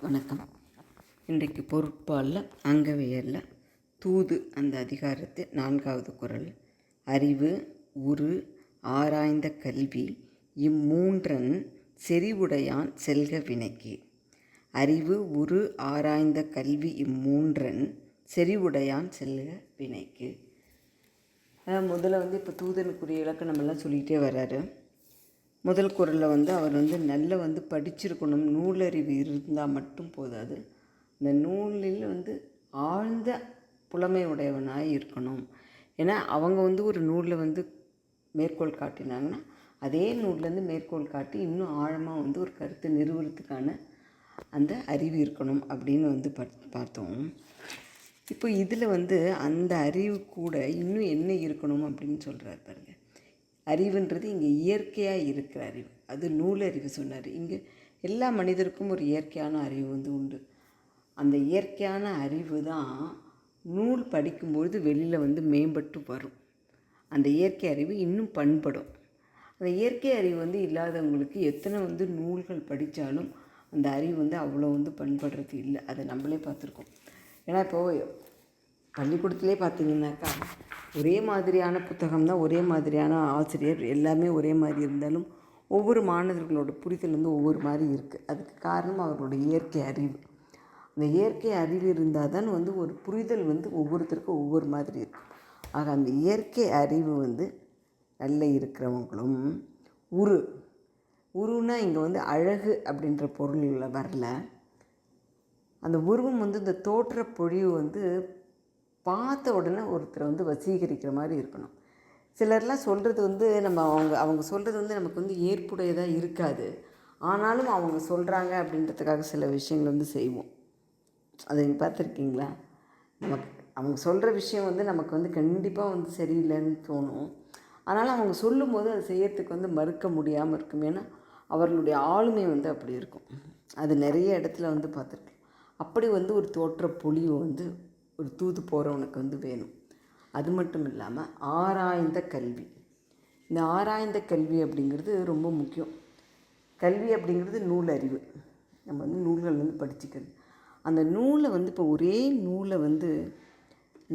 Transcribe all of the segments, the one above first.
வணக்கம். இன்றைக்கு பொருட்பாலில் அங்கவியலில் தூது அந்த அதிகாரத்து நான்காவது குறள் அறிவு உரு ஆராய்ந்த கல்வி இம்மூன்றன் செறிவுடையான் செல்க வினைக்கு. அறிவு உரு ஆராய்ந்த கல்வி இம்மூன்றன் செறிவுடையான் செல்க வினைக்கு. முதல்ல வந்து இப்போ தூதனுக்குரிய இலக்கணமெல்லாம் சொல்லிகிட்டே வர்றாரு முதல் குரலில் வந்து அவர் வந்து நல்ல வந்து படிச்சிருக்கணும் நூலறிவு இருந்தால் மட்டும் போதாது. இந்த நூலில் வந்து ஆழ்ந்த புலமை உடையவனாக இருக்கணும். ஏன்னா அவங்க வந்து ஒரு நூலில் வந்து மேற்கோள் காட்டினாங்கன்னா அதே நூல்லேருந்து மேற்கோள் காட்டி இன்னும் ஆழமாக வந்து ஒரு கருத்தை நிறுவனத்துக்கான அந்த அறிவு இருக்கணும் அப்படின்னு வந்து பார்த்தோம். இப்போ இதில் வந்து அந்த அறிவு கூட இன்னும் என்ன இருக்கணும் அப்படின்னு சொல்கிறார் பாருங்கள் அறிவுன்றது இங்கே இயற்கையாக இருக்கிற அறிவு. அது நூல் அறிவு சொன்னார். இங்கே எல்லா மனிதருக்கும் ஒரு இயற்கையான அறிவு வந்து உண்டு. அந்த இயற்கையான அறிவு தான் நூல் படிக்கும்பொழுது வெளியில் வந்து மேம்பட்டு வரும். அந்த இயற்கை அறிவு இன்னும் பண்படும். அந்த இயற்கை அறிவு வந்து இல்லாதவங்களுக்கு எத்தனை வந்து நூல்கள் படித்தாலும் அந்த அறிவு வந்து அவ்வளோ வந்து பண்படுறது இல்லை. அதை நம்மளே பார்த்துருக்கோம். ஏன்னா இப்போது பள்ளிக்கூடத்திலே பார்த்தீங்கன்னாக்கா ஒரே மாதிரியான புத்தகம் தான் ஒரே மாதிரியான ஆசிரியர் எல்லாமே ஒரே மாதிரி இருந்தாலும் ஒவ்வொரு மாணவர்களோட புரிதல் வந்து ஒவ்வொரு மாதிரி இருக்குது அதுக்கு காரணம் அவர்களோட இயற்கை அறிவு. அந்த இயற்கை அறிவு இருந்தால் தான் வந்து ஒரு புரிதல் வந்து ஒவ்வொருத்தருக்கும் ஒவ்வொரு மாதிரி இருக்கும் ஆக அந்த இயற்கை அறிவு வந்து நல்ல இருக்கிறவங்களும் உரு உருன்னா இங்கே வந்து அழகு அப்படின்ற பொருளில் வரல. அந்த உருவம் வந்து இந்த தோற்ற பொழிவு வந்து பார்த்த உடனே ஒருத்தரை வந்து வசீகரிக்கிற மாதிரி இருக்கணும். சிலர்லாம் சொல்கிறது வந்து நம்ம அவங்க அவங்க சொல்கிறது வந்து நமக்கு வந்து ஏற்புடையதாக இருக்காது. ஆனாலும் அவங்க சொல்கிறாங்க அப்படின்றதுக்காக சில விஷயங்கள் வந்து செய்வோம். அதை நீங்கள் பார்த்துருக்கீங்களா? நமக்கு அவங்க சொல்கிற விஷயம் வந்து நமக்கு வந்து கண்டிப்பாக வந்து சரியில்லைன்னு தோணும். அதனால் அவங்க சொல்லும்போது அதை செய்யறதுக்கு வந்து மறுக்க முடியாமல் இருக்கும். ஏன்னா அவர்களுடைய ஆளுமை வந்து அப்படி இருக்கும். அது நிறைய இடத்துல வந்து பார்த்துருக்கேன் அப்படி வந்து ஒரு தோற்ற பொழிவு வந்து ஒரு தூது போகிறவனுக்கு வந்து வேணும். அது மட்டும் இல்லாமல் ஆராய்ந்த கல்வி. இந்த ஆராய்ந்த கல்வி அப்படிங்கிறது ரொம்ப முக்கியம். கல்வி அப்படிங்கிறது நூல் அறிவு நம்ம வந்து நூல்கள் வந்து படிச்சுக்கிறது. அந்த நூலை வந்து இப்போ ஒரே நூலை வந்து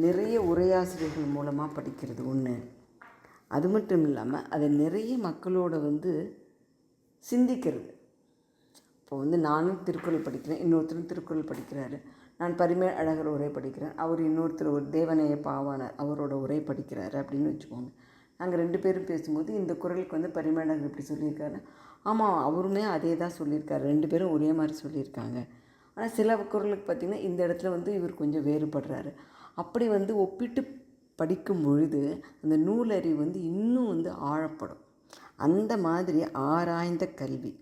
நிறைய உரையாசிரியர்கள் மூலமாக படிக்கிறது ஒன்று அது மட்டும் இல்லாமல் அதை நிறைய மக்களோட வந்து சிந்திக்கிறது. இப்போ வந்து நானும் திருக்குறள் படிக்கிறேன் இன்னொருத்தரும் திருக்குறள் படிக்கிறாரு. நான் பரிமே அழகர் உரை படிக்கிறேன். அவர் இன்னொருத்தர் ஒரு தேவனைய பாவானார் அவரோட உரை படிக்கிறாரு அப்படின்னு வச்சுக்கோங்க. நாங்கள் ரெண்டு பேரும் பேசும்போது இந்த குரலுக்கு வந்து பரிமேழகர் இப்படி சொல்லியிருக்காரு. ஆமாம் அவருமே அதே தான் சொல்லியிருக்காரு. ரெண்டு பேரும் ஒரே மாதிரி சொல்லியிருக்காங்க. ஆனால் சில குரலுக்கு பார்த்திங்கன்னா இந்த இடத்துல வந்து இவர் கொஞ்சம் வேறுபடுறாரு. அப்படி வந்து ஒப்பிட்டு படிக்கும் பொழுது அந்த நூலறிவு வந்து இன்னும் வந்து ஆழப்படும். அந்த மாதிரி ஆராய்ந்த கல்வி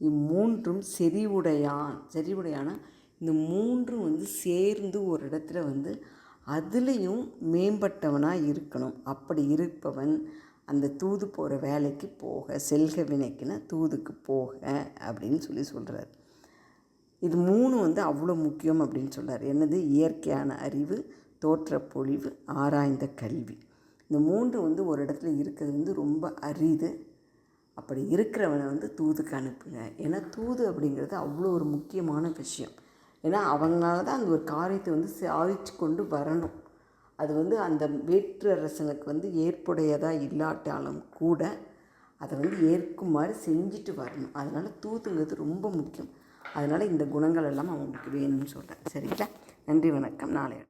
இம்மூன்றும் செறிவுடையான் செறிவுடையான இந்த மூன்றும் வந்து சேர்ந்து ஒரு இடத்துல வந்து அதுலேயும் மேம்பட்டவனாக இருக்கணும். அப்படி இருப்பவன் அந்த தூது போகிற வேலைக்கு போக செல்க வினைக்குன்னா தூதுக்கு போக அப்படின்னு சொல்லி சொல்கிறார் இது மூணு வந்து அவ்வளோ முக்கியம் அப்படின்னு சொல்கிறார் என்னது? இயற்கையான அறிவு தோற்ற பொழிவு ஆராய்ந்த கல்வி. இந்த மூன்று வந்து ஒரு இடத்துல இருக்கிறது வந்து ரொம்ப அரிது. அப்படி இருக்கிறவனை வந்து தூதுக்கு அனுப்புங்க. ஏன்னா தூது அப்படிங்கிறது அவ்வளோ ஒரு முக்கியமான விஷயம். ஏன்னா அவங்களால தான் அந்த ஒரு காரியத்தை வந்து சாதிச்சு கொண்டு வரணும். அது வந்து அந்த வேற்றரசனுக்கு வந்து ஏற்புடையதாக இல்லாட்டாலும் கூட அதை வந்து ஏற்குமாறு செஞ்சுட்டு வரணும். அதனால் தூதுங்கிறது ரொம்ப முக்கியம். அதனால் இந்த குணங்கள் எல்லாம் அவங்களுக்கு வேணும்னு சொல்கிறேன் சரிங்களா? நன்றி வணக்கம். நாளை